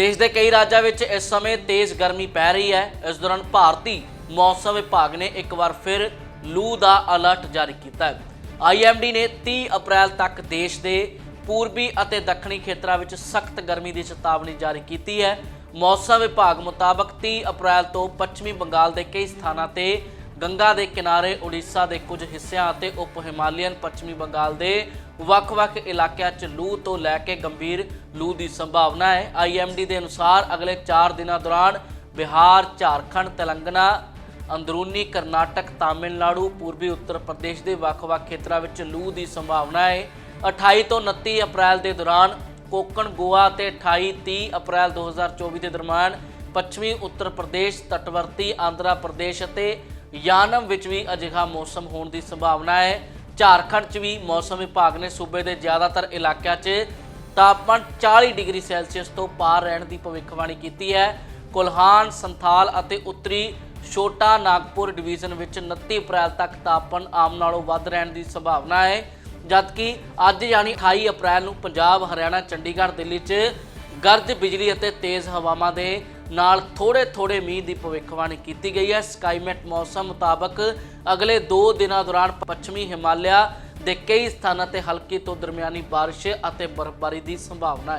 ਦੇਸ਼ ਦੇ ਕਈ ਰਾਜਾਂ ਵਿੱਚ ਇਸ ਸਮੇਂ ਤੇਜ਼ ਗਰਮੀ ਪੈ ਰਹੀ ਹੈ। ਇਸ ਦੌਰਾਨ ਭਾਰਤੀ ਮੌਸਮ ਵਿਭਾਗ ਨੇ ਇੱਕ ਵਾਰ ਫਿਰ ਲੂ ਦਾ ਅਲਰਟ ਜਾਰੀ ਕੀਤਾ ਹੈ। ਆਈਐਮਡੀ ਨੇ 30 ਅਪ੍ਰੈਲ ਤੱਕ ਦੇਸ਼ ਦੇ ਪੂਰਬੀ ਅਤੇ ਦੱਖਣੀ ਖੇਤਰਾਂ ਵਿੱਚ ਸਖਤ ਗਰਮੀ ਦੀ ਚੇਤਾਵਨੀ ਜਾਰੀ ਕੀਤੀ ਹੈ। ਮੌਸਮ ਵਿਭਾਗ ਮੁਤਾਬਕ 30 ਅਪ੍ਰੈਲ ਤੋਂ ਪੱਛਮੀ ਬੰਗਾਲ ਦੇ ਕਈ ਸਥਾਨਾਂ ਤੇ ਗੰਗਾ ਦੇ ਕਿਨਾਰੇ ਉੜੀਸਾ ਦੇ ਕੁਝ ਹਿੱਸਿਆਂ ਅਤੇ ਉਪ ਹਿਮਾਲੀਅਨ ਪੱਛਮੀ ਬੰਗਾਲ ਦੇ ਵੱਖ-ਵੱਖ ਇਲਾਕਿਆਂ 'ਚ ਲੂ ਤੋਂ ਲੈ ਕੇ ਗੰਭੀਰ ਲੂ ਦੀ ਸੰਭਾਵਨਾ ਹੈ। ਆਈਐਮਡੀ ਦੇ ਅਨੁਸਾਰ ਅਗਲੇ 4 ਦਿਨਾਂ ਦੌਰਾਨ ਬਿਹਾਰ, ਝਾਰਖੰਡ, ਤੇਲੰਗਾਨਾ, ਅੰਦਰੂਨੀ ਕਰਨਾਟਕ, ਤਾਮਿਲਨਾਡੂ, ਪੂਰਬੀ ਉੱਤਰ ਪ੍ਰਦੇਸ਼ ਦੇ ਵੱਖ-ਵੱਖ ਖੇਤਰਾਂ ਵਿੱਚ ਲੂ ਦੀ ਸੰਭਾਵਨਾ ਹੈ। 28 ਤੋਂ 29 ਅਪ੍ਰੈਲ ਦੇ ਦੌਰਾਨ ਕੋਕਣ ਗੋਆ ਤੇ 28 30 ਅਪ੍ਰੈਲ 2024 ਦੇ ਦਰਮਿਆਨ ਪੱਛਮੀ ਉੱਤਰ ਪ੍ਰਦੇਸ਼ ਤਟਵਰਤੀ ਆਂਧਰਾ ਪ੍ਰਦੇਸ਼ ਅਤੇ ਯਾਨਮ ਵਿੱਚ ਵੀ ਅਜਿਹਾ ਮੌਸਮ ਹੋਣ ਦੀ ਸੰਭਾਵਨਾ ਹੈ। ਝਾਰਖੰਡ 'ਚ ਵੀ ਮੌਸਮ ਵਿਭਾਗ ਨੇ ਸੂਬੇ ਦੇ ਜ਼ਿਆਦਾਤਰ ਇਲਾਕਿਆਂ 'ਚ ਤਾਪਮਾਨ 40 ਡਿਗਰੀ ਸੈਲਸੀਅਸ ਤੋਂ ਪਾਰ ਰਹਿਣ ਦੀ ਭਵਿੱਖਬਾਣੀ ਕੀਤੀ ਹੈ। ਕੁਲਹਾਨ, ਸੰਥਾਲ ਅਤੇ ਉੱਤਰੀ ਛੋਟਾ ਨਾਗਪੁਰ ਡਿਵੀਜ਼ਨ ਵਿੱਚ 29 ਅਪ੍ਰੈਲ ਤੱਕ ਤਾਪਮਾਨ ਆਮ ਨਾਲੋਂ ਵੱਧ ਰਹਿਣ ਦੀ ਸੰਭਾਵਨਾ ਹੈ। ਜਦਕਿ ਅੱਜ ਯਾਨੀ 28 ਅਪ੍ਰੈਲ ਨੂੰ ਪੰਜਾਬ, ਹਰਿਆਣਾ, ਚੰਡੀਗੜ੍ਹ, ਦਿੱਲੀ 'ਚ ਗਰਜ ਬਿਜਲੀ ਅਤੇ ਤੇਜ਼ ਹਵਾਵਾਂ ਦੇ ਨਾਲ ਥੋੜੇ ਥੋੜੇ ਮੀਂਹ ਦੀ ਭਵਿੱਖਬਾਣੀ ਕੀਤੀ ਗਈ ਹੈ। ਸਕਾਈਮੈਟ ਮੌਸਮ ਮੁਤਾਬਕ ਅਗਲੇ 2 ਦਿਨਾਂ ਦੌਰਾਨ ਪੱਛਮੀ ਹਿਮਾਲਿਆ ਦੇ ਕਈ ਸਥਾਨਾਂ ਤੇ ਹਲਕੀ ਤੋਂ ਦਰਮਿਆਨੀ ਬਾਰਿਸ਼ ਅਤੇ ਬਰਫ਼ਬਾਰੀ ਦੀ ਸੰਭਾਵਨਾ ਹੈ।